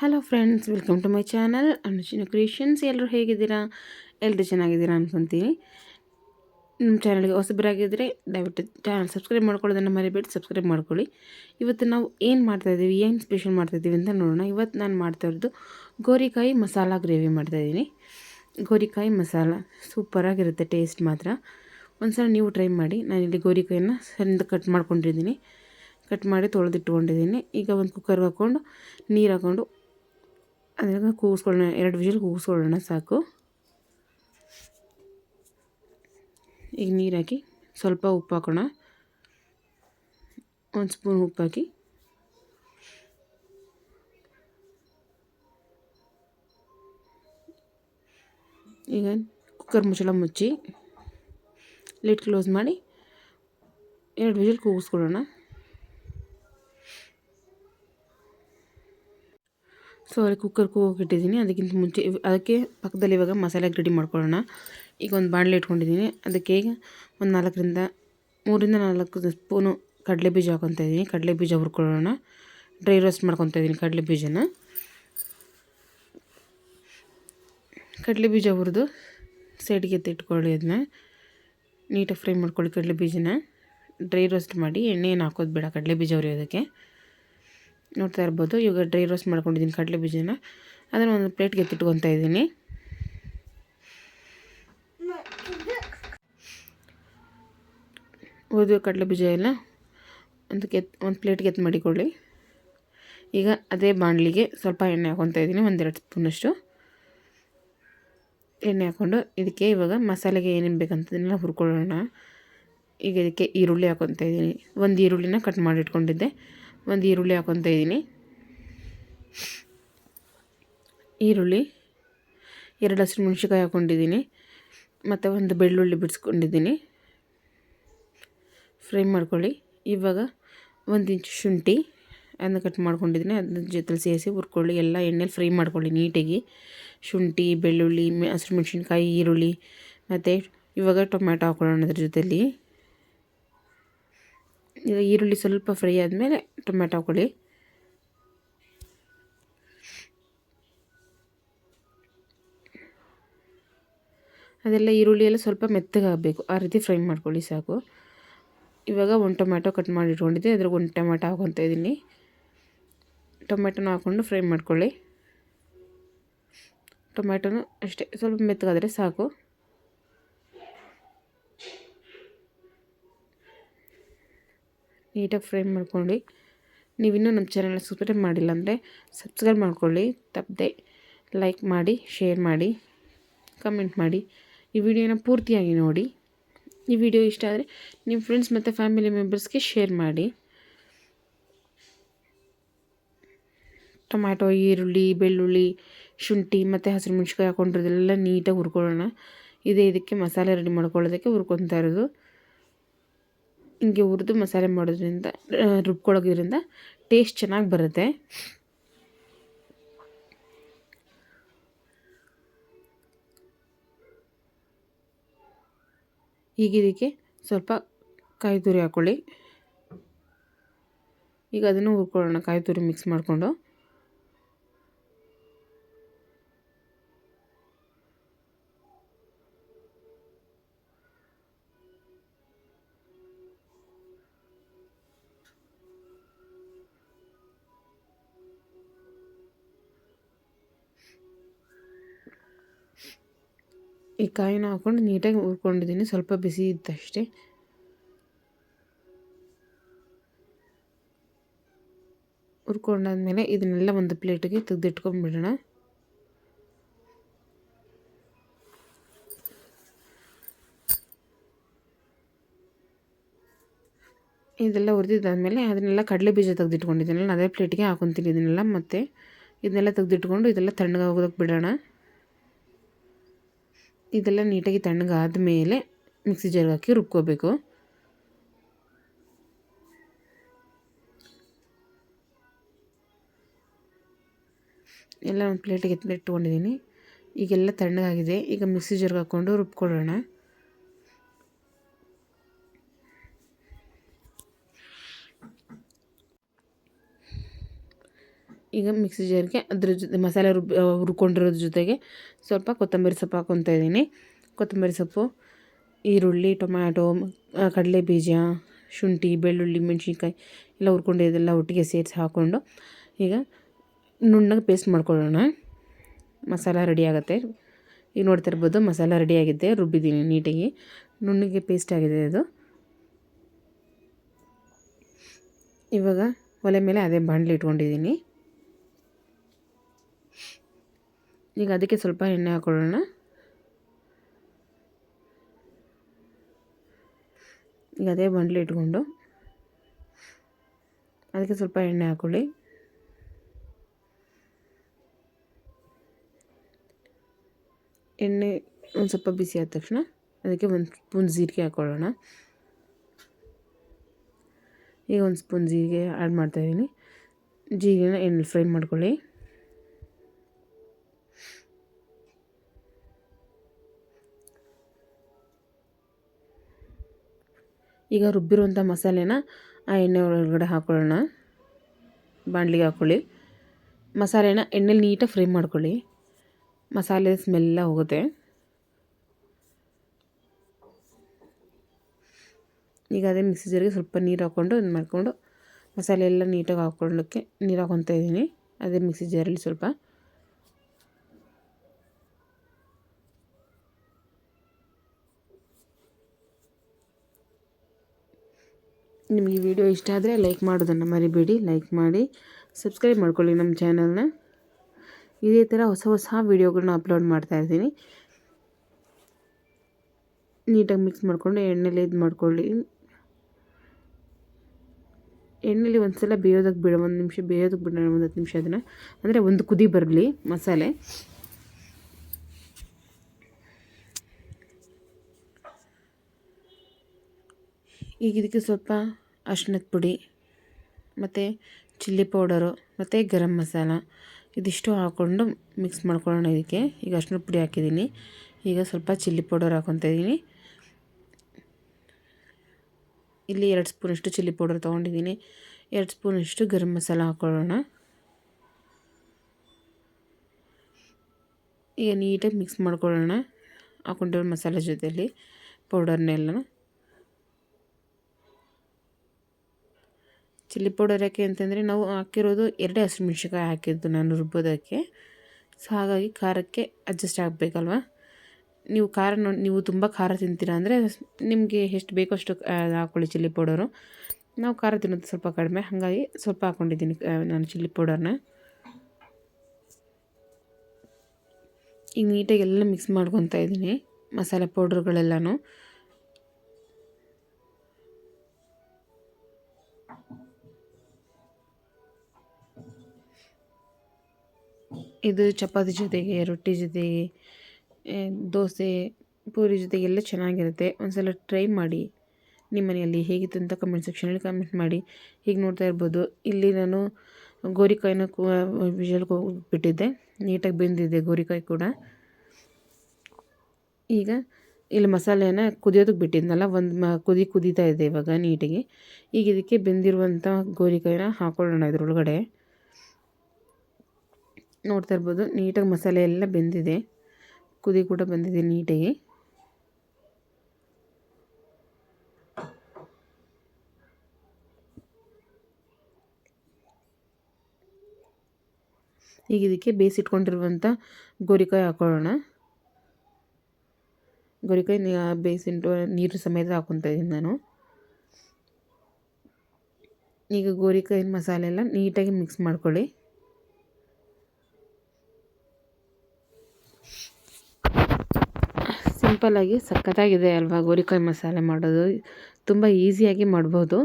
Hello friends welcome to my channel Anuchina creations ಎಲ್ಲರೂ ಹೇಗಿದ್ದೀರಾ? ಎಲ್ಲರೂ ಚೆನ್ನಾಗಿದ್ದೀರಾ ಅನ್ಕೊತೀನಿ. ನಮ್ಮ ಚಾನಲ್ಗೆ ಹೊಸಬರಾಗಿದ್ದರೆ ದಯವಿಟ್ಟು ಚಾನಲ್ ಸಬ್ಸ್ಕ್ರೈಬ್ ಮಾಡ್ಕೊಳ್ಳೋದನ್ನು ಮರಿಬೇಡಿ ಸಬ್ಸ್ಕ್ರೈಬ್ ಮಾಡ್ಕೊಳ್ಳಿ. ಇವತ್ತು ನಾವು ಏನು ಮಾಡ್ತಾಯಿದ್ದೀವಿ ಏನು ಸ್ಪೆಷಲ್ ಮಾಡ್ತಾಯಿದ್ದೀವಿ ಅಂತ ನೋಡೋಣ. ಇವತ್ತು ನಾನು ಮಾಡ್ತಾ ಇರೋದು ಗೋರಿಕಾಯಿ ಮಸಾಲ ಗ್ರೇವಿ ಮಾಡ್ತಾಯಿದ್ದೀನಿ ಗೋರಿಕಾಯಿ ಮಸಾಲ ಸೂಪರಾಗಿರುತ್ತೆ ಟೇಸ್ಟ್ ಮಾತ್ರ. ಒಂದು ಸಲ ನೀವು ಟ್ರೈ ಮಾಡಿ. ನಾನಿಲ್ಲಿ ಗೋರಿಕಾಯಿನ ಸಣ್ಣ ಕಟ್ ಮಾಡ್ಕೊಂಡಿದ್ದೀನಿ. ಕಟ್ ಮಾಡಿ ತೊಳೆದಿಟ್ಕೊಂಡಿದ್ದೀನಿ. ಈಗ ಒಂದು ಕುಕ್ಕರ್ಗೆ ಹಾಕ್ಕೊಂಡು ನೀರು ಹಾಕ್ಕೊಂಡು ಅದ್ರಾಗ ಕೂಗಿಸ್ಕೊಳ್ಳೋಣ, ಎರಡು ವಿಷಲ್ ಕೂಗಿಸ್ಕೊಳ್ಳೋಣ ಸಾಕು. ಈಗ ನೀರು ಹಾಕಿ ಸ್ವಲ್ಪ ಉಪ್ಪು ಹಾಕೋಣ. ಒಂದು ಸ್ಪೂನ್ ಉಪ್ಪು ಹಾಕಿ. ಈಗ ಕುಕ್ಕರ್ ಮುಚ್ಚಳ ಮುಚ್ಚಿ, ಲಿಡ್ ಕ್ಲೋಸ್ ಮಾಡಿ ಎರಡು ವಿಷಲ್ ಕೂಗಿಸ್ಕೊಳ್ಳೋಣ. ಸೊ ಅಲ್ಲಿ ಕುಕ್ಕರ್ ಕೂಗಿಟ್ಟಿದ್ದೀನಿ ಅದಕ್ಕಿಂತ ಮುಂಚೆ ಅದಕ್ಕೆ ಪಕ್ಕದಲ್ಲಿ ಇವಾಗ ಮಸಾಲೆ ರೆಡಿ ಮಾಡ್ಕೊಳ್ಳೋಣ. ಈಗ ಒಂದು ಬಾಣಲೆ ಇಟ್ಕೊಂಡಿದ್ದೀನಿ. ಅದಕ್ಕೆ ಈಗ ಒಂದು ನಾಲ್ಕರಿಂದ, ಮೂರಿಂದ ನಾಲ್ಕು ಸ್ಪೂನು ಕಡಲೆ ಬೀಜ ಹಾಕೊತಾ ಇದ್ದೀನಿ. ಕಡಲೆ ಬೀಜ ಹುರ್ಕೊಳ್ಳೋಣ. ಡ್ರೈ ರೋಸ್ಟ್ ಮಾಡ್ಕೊತಾ ಇದ್ದೀನಿ ಕಡಲೆ ಬೀಜನ. ಕಡಲೆ ಬೀಜ ಹುರಿದು ಸೈಡ್ಗೆ ಎತ್ತಿಟ್ಕೊಳ್ಳಿ ಅದನ್ನ ನೀಟಾಗಿ ಫ್ರೈ ಮಾಡ್ಕೊಳ್ಳಿ ಕಡಲೆ ಬೀಜನ. ಡ್ರೈ ರೋಸ್ಟ್ ಮಾಡಿ ಎಣ್ಣೆ ಏನು ಹಾಕೋದು ಬೇಡ. ಕಡಲೆ ಬೀಜ ಹುರಿಯೋದಕ್ಕೆ. ನೋಡ್ತಾ ಇರ್ಬೋದು. ಇವಾಗ ಡ್ರೈ ರೋಸ್ಟ್ ಮಾಡ್ಕೊಂಡಿದ್ದೀನಿ ಕಡಲೆ ಬೀಜನ. ಅದನ್ನು ಒಂದು ಪ್ಲೇಟ್ಗೆ ಎತ್ತಿಟ್ಕೊತಾ ಇದ್ದೀನಿ. ಓದು ಕಡಲೆ ಬೀಜ ಎಲ್ಲ ಒಂದು ಕೆತ್ ಒಂದು ಪ್ಲೇಟ್ಗೆ ಎತ್ತು ಮಾಡಿಕೊಳ್ಳಿ. ಈಗ ಅದೇ ಬಾಣಲಿಗೆ ಸ್ವಲ್ಪ ಎಣ್ಣೆ ಹಾಕೊತಾ ಇದ್ದೀನಿ, ಒಂದೆರಡು ಸ್ಪೂನಷ್ಟು. ಎಣ್ಣೆ ಹಾಕ್ಕೊಂಡು ಇದಕ್ಕೆ ಇವಾಗ ಮಸಾಲೆಗೆ ಏನೇನು ಬೇಕಂತದನ್ನೆಲ್ಲ ಹುರ್ಕೊಳ್ಳೋಣ. ಈಗ ಇದಕ್ಕೆ ಈರುಳ್ಳಿ ಹಾಕೊತಾ ಇದ್ದೀನಿ. ಒಂದು ಈರುಳ್ಳಿನ ಕಟ್ ಮಾಡಿ ಇಟ್ಕೊಂಡಿದ್ದೆ ಒಂದು ಈರುಳ್ಳಿ ಹಾಕೊತ ಇದ್ದೀನಿ. ಈರುಳ್ಳಿ, ಎರಡು ಹಸಿರು ಮೆಣಸಿನ್ಕಾಯಿ ಹಾಕ್ಕೊಂಡಿದ್ದೀನಿ ಮತ್ತು ಒಂದು ಬೆಳ್ಳುಳ್ಳಿ ಬಿಡಿಸ್ಕೊಂಡಿದ್ದೀನಿ. ಫ್ರೈ ಮಾಡ್ಕೊಳ್ಳಿ. ಇವಾಗ ಒಂದು ಇಂಚು ಶುಂಠಿ, ಅದನ್ನ ಕಟ್ ಮಾಡ್ಕೊಂಡಿದ್ದೀನಿ. ಅದನ್ನ ಜೊತೆಲಿ ಸೇರಿಸಿ ಹುರ್ಕೊಳ್ಳಿ. ಎಲ್ಲ ಎಣ್ಣೆಲಿ ಫ್ರೈ ಮಾಡ್ಕೊಳ್ಳಿ ನೀಟಾಗಿ. ಶುಂಠಿ, ಬೆಳ್ಳುಳ್ಳಿ ಹಸಿರು ಮೆಣಸಿನ್ಕಾಯಿ, ಈರುಳ್ಳಿ, ಮತ್ತು ಇವಾಗ ಟೊಮ್ಯಾಟೊ ಹಾಕೊಳ್ಳೋಣ ಅದ್ರ ಜೊತೆಲಿ. ಈಗ ಈರುಳ್ಳಿ ಸ್ವಲ್ಪ ಫ್ರೈ ಆದಮೇಲೆ ಟೊಮೆಟೊ ಹಾಕೊಳ್ಳಿ ಅದೆಲ್ಲ ಈರುಳ್ಳಿ ಎಲ್ಲ ಸ್ವಲ್ಪ ಮೆತ್ತಗಾಗಬೇಕು. ಆ ರೀತಿ ಫ್ರೈ ಮಾಡ್ಕೊಳ್ಳಿ ಸಾಕು. ಇವಾಗ ಒಂದು ಟೊಮ್ಯಾಟೊ ಕಟ್ ಮಾಡಿ ಇಟ್ಕೊಂಡಿದ್ದೆ ಅದ್ರಾಗ ಒಂದು ಟೊಮೆಟೊ ಹಾಕೊತ ಇದ್ದೀನಿ. ಟೊಮೆಟೊನ ಹಾಕ್ಕೊಂಡು ಫ್ರೈ ಮಾಡ್ಕೊಳ್ಳಿ. ಟೊಮೆಟೊನು ಅಷ್ಟೇ, ಸ್ವಲ್ಪ ಮೆತ್ತಗಾದರೆ ಸಾಕು. ನೀಟಾಗಿ ಫ್ರೈ ಮಾಡ್ಕೊಂಡು ನೀವಿನ್ನೂ ನಮ್ಮ ಚಾನಲ್ನ ಸಬ್ಸ್ಕ್ರೈಬ್ ಮಾಡಿಲ್ಲ ಅಂದರೆ ಸಬ್ಸ್ಕ್ರೈಬ್ ಮಾಡ್ಕೊಳ್ಳಿ. ತಪ್ಪದೆ ಲೈಕ್ ಮಾಡಿ, ಶೇರ್ ಮಾಡಿ, ಕಮೆಂಟ್ ಮಾಡಿ. ಈ ವಿಡಿಯೋನ ಪೂರ್ತಿಯಾಗಿ ನೋಡಿ. ಈ ವಿಡಿಯೋ ಇಷ್ಟ ಆದರೆ ನಿಮ್ಮ ಫ್ರೆಂಡ್ಸ್ ಮತ್ತು ಫ್ಯಾಮಿಲಿ ಮೆಂಬರ್ಸ್ಗೆ ಶೇರ್ ಮಾಡಿ. ಟೊಮ್ಯಾಟೊ, ಈರುಳ್ಳಿ, ಬೆಳ್ಳುಳ್ಳಿ, ಶುಂಠಿ ಮತ್ತು ಹಸಿರು ಮೆಣ್ಸಿನ್ಕಾಯಿ ಹಾಕೊಂಡಿರೋದೆಲ್ಲ ನೀಟಾಗಿ ಹುರ್ಕೊಳ್ಳೋಣ. ಇದೇ ಇದಕ್ಕೆ ಮಸಾಲೆ ರೆಡಿ ಮಾಡ್ಕೊಳ್ಳೋದಕ್ಕೆ ಹುರ್ಕೊತಾ ಇರೋದು. ಹಿಂಗೆ ಹುರಿದು ಮಸಾಲೆ ಮಾಡೋದ್ರಿಂದ ರುಬ್ಕೊಳ್ಳೋದ್ರಿಂದ ಟೇಸ್ಟ್ ಚೆನ್ನಾಗಿ ಬರುತ್ತೆ. ಈಗ ಇದಕ್ಕೆ ಸ್ವಲ್ಪ ಕಾಯಿ ತುರಿ ಹಾಕ್ಕೊಳ್ಳಿ ಈಗ ಅದನ್ನು ಹುರ್ಕೊಳ್ಳೋಣ ಕಾಯಿ ತುರಿ ಮಿಕ್ಸ್ ಮಾಡಿಕೊಂಡು. ಈ ಕಾಯಿನ ಹಾಕ್ಕೊಂಡು ನೀಟಾಗಿ ಹುರ್ಕೊಂಡಿದ್ದೀನಿ. ಸ್ವಲ್ಪ ಬಿಸಿ ಇದ್ದಷ್ಟೇ. ಹುರ್ಕೊಂಡಾದ್ಮೇಲೆ ಇದನ್ನೆಲ್ಲ ಒಂದು ಪ್ಲೇಟಿಗೆ ತೆಗೆದಿಟ್ಕೊಂಡ್ಬಿಡೋಣ ಇದೆಲ್ಲ ಹುರಿದಿದ್ದಾದಮೇಲೆ ಅದನ್ನೆಲ್ಲ ಕಡಲೆ ಬೀಜ ತೆಗೆದಿಟ್ಕೊಂಡಿದ್ದೀನಲ್ಲ, ಅದೇ ಪ್ಲೇಟಿಗೆ ಹಾಕೊತೀನಿ ಇದನ್ನೆಲ್ಲ ಮತ್ತು. ಇದನ್ನೆಲ್ಲ ತೆಗೆದಿಟ್ಕೊಂಡು ಇದೆಲ್ಲ ತಣ್ಣಗೆ ಹೋಗೋದಕ್ಕೆ ಬಿಡೋಣ. ಇದೆಲ್ಲ ನೀಟಾಗಿ ತಣ್ಣಗಾದ ಮೇಲೆ ಮಿಕ್ಸಿ ಜಾರ್ಗೆ ಹಾಕಿ ರುಬ್ಕೋಬೇಕು. ಎಲ್ಲ ಒಂದು ಪ್ಲೇಟಿಗೆ ಎತ್ತಿಟ್ಕೊಂಡಿದ್ದೀನಿ ಈಗೆಲ್ಲ ತಣ್ಣಗಾಗಿದೆ. ಈಗ ಮಿಕ್ಸಿ ಜಾರ್ಗೆ ಹಾಕ್ಕೊಂಡು ರುಬ್ಕೊಳ್ಳೋಣ. ಈಗ ಮಿಕ್ಸಿ ಜಾರಿಗೆ ಅದ್ರ ಜೊತೆ ಮಸಾಲೆ ರುಬ್ಬಿ ಹುರ್ಕೊಂಡಿರೋದ್ರ ಜೊತೆಗೆ ಸ್ವಲ್ಪ ಕೊತ್ತಂಬರಿ ಸೊಪ್ಪು ಹಾಕ್ಕೊತಾ ಇದ್ದೀನಿ. ಕೊತ್ತಂಬರಿ ಸೊಪ್ಪು, ಈರುಳ್ಳಿ, ಟೊಮ್ಯಾಟೊ ಕಡಲೆ ಬೀಜ, ಶುಂಠಿ, ಬೆಳ್ಳುಳ್ಳಿ, ಮೆಣಸಿನ್ಕಾಯಿ ಎಲ್ಲ ಹುರ್ಕೊಂಡಿದ್ದೆಲ್ಲ ಒಟ್ಟಿಗೆ ಸೇರಿಸಿ ಹಾಕ್ಕೊಂಡು ಈಗ ನುಣ್ಣಗೆ ಪೇಸ್ಟ್ ಮಾಡ್ಕೊಳ್ಳೋಣ. ಮಸಾಲ ರೆಡಿ ಆಗುತ್ತೆ. ಈಗ ನೋಡ್ತಾ ಇರ್ಬೋದು ಮಸಾಲ ರೆಡಿ ಆಗಿದೆ, ರುಬ್ಬಿದ್ದೀನಿ ನೀಟಾಗಿ. ನುಣ್ಣಗೆ ಪೇಸ್ಟ್ ಆಗಿದೆ ಅದು. ಇವಾಗ ಒಲೆ ಮೇಲೆ ಅದೇ ಬಾಣಲಿ ಇಟ್ಕೊಂಡಿದ್ದೀನಿ. ಈಗ ಅದಕ್ಕೆ ಸ್ವಲ್ಪ ಎಣ್ಣೆ ಹಾಕೊಳ್ಳೋಣ. ಈಗ ಅದೇ ಬಂಡ್ಲಿ ಇಟ್ಕೊಂಡು ಅದಕ್ಕೆ ಸ್ವಲ್ಪ ಎಣ್ಣೆ ಹಾಕೊಳ್ಳಿ. ಎಣ್ಣೆ ಒಂದು ಸ್ವಲ್ಪ ಬಿಸಿ ಆದ ತಕ್ಷಣ ಅದಕ್ಕೆ ಒಂದು ಸ್ಪೂನ್ ಜೀರಿಗೆ ಹಾಕ್ಕೊಳ್ಳೋಣ ಈಗ ಒಂದು ಸ್ಪೂನ್ ಜೀರಿಗೆ ಆ್ಯಡ್ ಮಾಡ್ತಾಯಿದ್ದೀನಿ ಜೀರಿಗೆನ ಎಣ್ಣೆ ಫ್ರೈ ಮಾಡ್ಕೊಳ್ಳಿ. ಈಗ ರುಬ್ಬಿರುವಂಥ ಮಸಾಲೆನ ಆ ಎಣ್ಣೆ ಒಳಗಡೆ ಹಾಕೊಳ್ಳೋಣ. ಬಾಣಲಿಗೆ ಹಾಕ್ಕೊಳ್ಳಿ ಮಸಾಲೆನ ಎಣ್ಣೆಲಿ ನೀಟಾಗಿ ಫ್ರೈ ಮಾಡ್ಕೊಳ್ಳಿ. ಮಸಾಲೆ ಸ್ಮೆಲ್ಲ ಹೋಗುತ್ತೆ. ಈಗ ಅದೇ ಮಿಕ್ಸಿ ಜಾರಿಗೆ ಸ್ವಲ್ಪ ನೀರು ಹಾಕ್ಕೊಂಡು ಇದು ಮಾಡಿಕೊಂಡು ಮಸಾಲೆ ಎಲ್ಲ ನೀಟಾಗಿ ಹಾಕ್ಕೊಳ್ಳೋಕ್ಕೆ ನೀರು ಹಾಕ್ಕೊತಾ ಇದ್ದೀನಿ. ಅದೇ ಮಿಕ್ಸಿ ಜರಲ್ಲಿ ಸ್ವಲ್ಪ ನಿಮಗೆ ವಿಡಿಯೋ ಇಷ್ಟ ಆದರೆ ಲೈಕ್ ಮಾಡೋದನ್ನು ಮರಿಬೇಡಿ. ಲೈಕ್ ಮಾಡಿ, ಸಬ್ಸ್ಕ್ರೈಬ್ ಮಾಡ್ಕೊಳ್ಳಿ ನಮ್ಮ ಚಾನಲ್ನ. ಇದೇ ಥರ ಹೊಸ ಹೊಸ ವೀಡಿಯೋಗಳನ್ನ ಅಪ್ಲೋಡ್ ಮಾಡ್ತಾಯಿರ್ತೀನಿ ನೀಟಾಗಿ ಮಿಕ್ಸ್ ಮಾಡಿಕೊಂಡು ಎಣ್ಣೆಲಿ ಇದು ಮಾಡ್ಕೊಳ್ಳಿ. ಎಣ್ಣೆಲಿ ಒಂದು ಸಲ ಬೇಯೋದಕ್ಕೆ ಬಿಡೋ, ಒಂದು ನಿಮಿಷ ಬೇಯೋದಕ್ಕೆ ಬಿಡೋಣ ಒಂದು ಹತ್ತು ನಿಮಿಷ ಅದನ್ನು. ಅಂದರೆ ಒಂದು ಕುದಿ ಬರಲಿ ಮಸಾಲೆ. ಈಗ ಇದಕ್ಕೆ ಸ್ವಲ್ಪ ಅರ್ಶಿನದ ಪುಡಿ, ಮತ್ತು ಚಿಲ್ಲಿ ಪೌಡರು, ಮತ್ತು ಗರಂ ಮಸಾಲ ಇದಿಷ್ಟು ಹಾಕ್ಕೊಂಡು ಮಿಕ್ಸ್ ಮಾಡ್ಕೊಳ್ಳೋಣ ಇದಕ್ಕೆ. ಈಗ ಅರ್ಶಿನದ ಪುಡಿ ಹಾಕಿದ್ದೀನಿ. ಈಗ ಸ್ವಲ್ಪ ಚಿಲ್ಲಿ ಪೌಡರ್ ಹಾಕ್ಕೊತಾ ಇದ್ದೀನಿ. ಇಲ್ಲಿ ಎರಡು ಸ್ಪೂನಷ್ಟು ಚಿಲ್ಲಿ ಪೌಡರ್ ತೊಗೊಂಡಿದ್ದೀನಿ. ಎರಡು ಸ್ಪೂನಷ್ಟು ಗರಂ ಮಸಾಲ ಹಾಕ್ಕೊಳ್ಳೋಣ. ಈಗ ನೀಟಾಗಿ ಮಿಕ್ಸ್ ಮಾಡ್ಕೊಳ್ಳೋಣ. ಹಾಕೊಂಡಿರೋ ಮಸಾಲೆ ಜೊತೆಯಲ್ಲಿ ಪೌಡರ್ನೆಲ್ಲ ಚಿಲ್ಲಿ ಪೌಡರ್ ಯಾಕೆ ಅಂತಂದರೆ ನಾವು ಹಾಕಿರೋದು ಎರಡೇ ಹಸಿಮೆಣ್ಸಿಕಾಯಿ ಹಾಕಿದ್ದು ನಾನು ರುಬ್ಬೋದಕ್ಕೆ. ಸೊ ಹಾಗಾಗಿ ಖಾರಕ್ಕೆ ಅಡ್ಜಸ್ಟ್ ಆಗಬೇಕಲ್ವ? ನೀವು ಖಾರ ನೀವು ತುಂಬ ಖಾರ ತಿಂತೀರ ಅಂದರೆ ನಿಮಗೆ ಎಷ್ಟು ಬೇಕೋ ಅಷ್ಟು ಹಾಕ್ಕೊಳ್ಳಿ ಚಿಲ್ಲಿ ಪೌಡರು. ನಾವು ಖಾರ ತಿನ್ನೋದು ಸ್ವಲ್ಪ ಕಡಿಮೆ, ಹಾಗಾಗಿ ಸ್ವಲ್ಪ ಹಾಕ್ಕೊಂಡಿದ್ದೀನಿ ನಾನು ಚಿಲ್ಲಿ ಪೌಡರ್ನ. ಈಗ ನೀಟಾಗಿ ಎಲ್ಲ ಮಿಕ್ಸ್ ಮಾಡ್ಕೊತಾ ಇದ್ದೀನಿ, ಮಸಾಲೆ ಪೌಡ್ರುಗಳೆಲ್ಲನೂ. ಇದು ಚಪಾತಿ ಜೊತೆಗೆ, ರೊಟ್ಟಿ ಜೊತೆಗೆ ದೋಸೆ, ಪೂರಿ ಜೊತೆಗೆಲ್ಲ ಚೆನ್ನಾಗಿರುತ್ತೆ. ಒಂದು ಸಲ ಟ್ರೈ ಮಾಡಿ. ನಿಮ್ಮ ಮನೆಯಲ್ಲಿ ಹೇಗಿತ್ತು ಅಂತ ಕಮೆಂಟ್ ಸೆಕ್ಷನಲ್ಲಿ ಕಮೆಂಟ್ ಮಾಡಿ. ಹೀಗೆ ನೋಡ್ತಾ ಇರ್ಬೋದು. ಇಲ್ಲಿ ನಾನು ಗೋರಿಕಾಯಿನ ವಿಷಲ್ಗೆ ಬಿಟ್ಟಿದ್ದೆ ನೀಟಾಗಿ ಬೆಂದಿದೆ ಗೋರಿಕಾಯಿ ಕೂಡ. ಈಗ ಇಲ್ಲಿ ಮಸಾಲೆನ ಕುದಿಯೋದಕ್ಕೆ ಬಿಟ್ಟಿದ್ನಲ್ಲ, ಒಂದು ಮ, ಕುದಿ ಕುದೀತಾ ಇದೆ ಇವಾಗ ನೀಟಾಗಿ. ಈಗ ಇದಕ್ಕೆ ಬೆಂದಿರುವಂಥ ಗೋರಿಕಾಯಿನ ಹಾಕೊಳ್ಳೋಣ ಇದ್ರೊಳಗಡೆ. ನೋಡ್ತಾ ಇರ್ಬೋದು. ನೀಟಾಗಿ ಮಸಾಲೆ ಎಲ್ಲ ಬೆಂದಿದೆ. ಕುದಿ ಕೂಡ ಬಂದಿದೆ ನೀಟಾಗಿ. ಈಗ ಇದಕ್ಕೆ ಬೇಯಿಸಿಟ್ಕೊಂಡಿರುವಂಥ ಗೋರಿಕಾಯಿ ಹಾಕೊಳ್ಳೋಣ. ಗೋರಿಕಾಯಿ ಬೇಯಿಸಿಟ್ಟು ನೀರು ಸಮೇತ ಹಾಕೊತಾ ಇದ್ದೀನಿ ನಾನು. ಈಗ ಗೋರಿಕಾಯಿನ ಮಸಾಲೆ ಎಲ್ಲ ನೀಟಾಗಿ ಮಿಕ್ಸ್ ಮಾಡ್ಕೊಳ್ಳಿ. ಸಿಂಪಲ್ಲಾಗಿ ಸಖತ್ತಾಗಿದೆ ಅಲ್ವಾ ಗೋರಿಕಾಯಿ ಮಸಾಲೆ ಮಾಡೋದು? ತುಂಬ ಈಸಿಯಾಗಿ ಮಾಡ್ಬೋದು.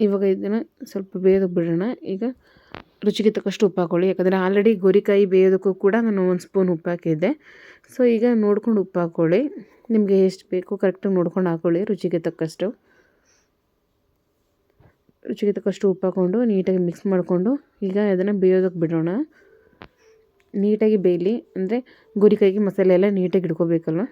ಇವಾಗ ಇದನ್ನು ಸ್ವಲ್ಪ ಬೇಯೋದಕ್ಕೆ ಬಿಡೋಣ. ಈಗ ರುಚಿಗೆ ತಕ್ಕಷ್ಟು ಉಪ್ಪು ಹಾಕೊಳ್ಳಿ. ಯಾಕಂದರೆ ಆಲ್ರೆಡಿ ಗೋರಿಕಾಯಿ ಬೇಯೋದಕ್ಕೂ ಕೂಡ ನಾನು ಒಂದು ಸ್ಪೂನ್ ಉಪ್ಪು ಹಾಕಿದ್ದೆ. ಸೊ ಈಗ ನೋಡ್ಕೊಂಡು ಉಪ್ಪು ಹಾಕ್ಕೊಳ್ಳಿ ನಿಮಗೆ ಎಷ್ಟು ಬೇಕು ಕರೆಕ್ಟಾಗಿ ನೋಡ್ಕೊಂಡು ಹಾಕ್ಕೊಳ್ಳಿ ರುಚಿಗೆ ತಕ್ಕಷ್ಟು. ರುಚಿಗೆ ತಕ್ಕಷ್ಟು ಉಪ್ಪು ಹಾಕ್ಕೊಂಡು ನೀಟಾಗಿ ಮಿಕ್ಸ್ ಮಾಡಿಕೊಂಡು ಈಗ ಅದನ್ನು ಬೇಯೋದಕ್ಕೆ ಬಿಡೋಣ. ನೀಟಾಗಿ ಬೇಯಲಿ. ಅಂದರೆ ಗೋರಿಕಾಯಿಗೆ ಮಸಾಲೆ ಎಲ್ಲ ನೀಟಾಗಿ ಹಿಡ್ಕೋಬೇಕಲ್ವ?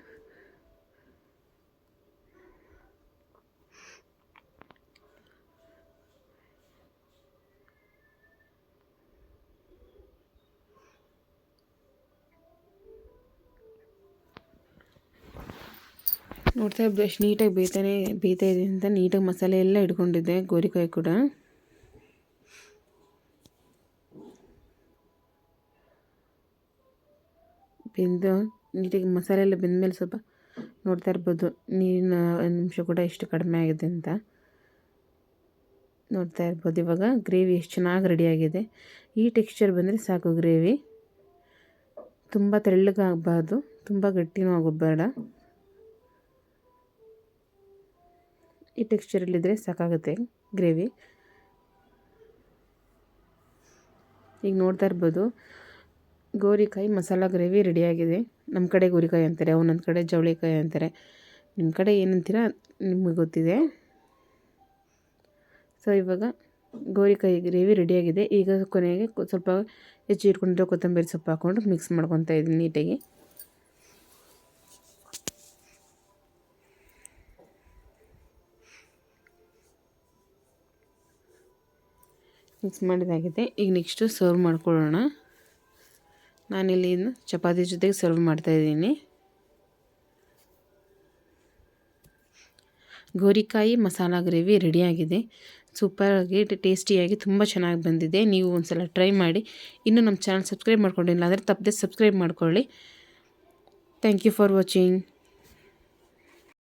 ಎಷ್ಟು ನೀಟಾಗಿ ಬೇಯ್ತಾನೆ ಬೇಯ್ತಾ ಇದೆ ಅಂತ ನೀಟಾಗಿ ಮಸಾಲೆ ಎಲ್ಲ ಇಟ್ಕೊಂಡಿದ್ದೆ, ಗೋರಿಕಾಯಿ ಕೂಡ. ಬೆಂದು ನೀಟಾಗಿ ಮಸಾಲೆ ಎಲ್ಲ ಬೆಂದಮೇಲೆ ಸ್ವಲ್ಪ ನೋಡ್ತಾ ಇರ್ಬೋದು, ನೀರಿನ ನಿಮಿಷ ಕೂಡ ಎಷ್ಟು ಕಡಿಮೆ ಆಗಿದೆ ಅಂತ. ನೋಡ್ತಾ ಇರ್ಬೋದು, ಇವಾಗ ಗ್ರೇವಿ ಎಷ್ಟು ಚೆನ್ನಾಗಿ ರೆಡಿಯಾಗಿದೆ ಈ ಟೆಕ್ಸ್ಚರ್ ಬಂದರೆ ಸಾಕು ಗ್ರೇವಿ. ತುಂಬ ತೆಳ್ಳಗಾಗಬಾರ್ದು, ತುಂಬ ಗಟ್ಟಿನೂ ಆಗೋದು ಈ ಟೆಕ್ಸ್ಚರಲ್ಲಿದ್ದರೆ ಸಾಕಾಗುತ್ತೆ ಗ್ರೇವಿ. ಈಗ ನೋಡ್ತಾ ಇರ್ಬೋದು, ಗೋರಿಕಾಯಿ ಮಸಾಲ ಗ್ರೇವಿ ರೆಡಿಯಾಗಿದೆ ನಮ್ಮ ಕಡೆ ಗೋರಿಕಾಯಿ ಅಂತಾರೆ, ಒಂದೊಂದು ಕಡೆ ಜವಳಿಕಾಯಿ ಅಂತಾರೆ. ನಿಮ್ಮ ಕಡೆ ಏನಂತೀರ ನಿಮಗೆ ಗೊತ್ತಿದೆ. ಸೊ ಇವಾಗ ಗೋರಿಕಾಯಿ ಗ್ರೇವಿ ರೆಡಿಯಾಗಿದೆ ಈಗ ಕೊನೆಗೆ ಸ್ವಲ್ಪ ಹೆಚ್ಚು ಇಟ್ಕೊಂಡಿರೋ ಕೊತ್ತಂಬರಿ ಸೊಪ್ಪು ಹಾಕ್ಕೊಂಡು ಮಿಕ್ಸ್ ಮಾಡ್ಕೊತಾ ಇದ್ದೀನಿ ನೀಟಾಗಿ ಮಿಕ್ಸ್ ಮಾಡಿದಾಗಿದೆ. ಈಗ ನೆಕ್ಸ್ಟು ಸರ್ವ್ ಮಾಡ್ಕೊಳ್ಳೋಣ. ನಾನಿಲ್ಲಿ ಚಪಾತಿ ಜೊತೆಗೆ ಸರ್ವ್ ಮಾಡ್ತಾಯಿದ್ದೀನಿ ಗೋರಿಕಾಯಿ ಮಸಾಲ ಗ್ರೇವಿ ರೆಡಿಯಾಗಿದೆ ಸೂಪರಾಗಿ ಟೇಸ್ಟಿಯಾಗಿ ತುಂಬ ಚೆನ್ನಾಗಿ ಬಂದಿದೆ. ನೀವು ಒಂದು ಸಲ ಟ್ರೈ ಮಾಡಿ. ಇನ್ನೂ ನಮ್ಮ ಚಾನಲ್ ಸಬ್ಸ್ಕ್ರೈಬ್ ಮಾಡ್ಕೊಂಡಿಲ್ಲ ಅಂದರೆ ತಪ್ಪದೆ ಸಬ್ಸ್ಕ್ರೈಬ್ ಮಾಡ್ಕೊಳ್ಳಿ. Thank you for watching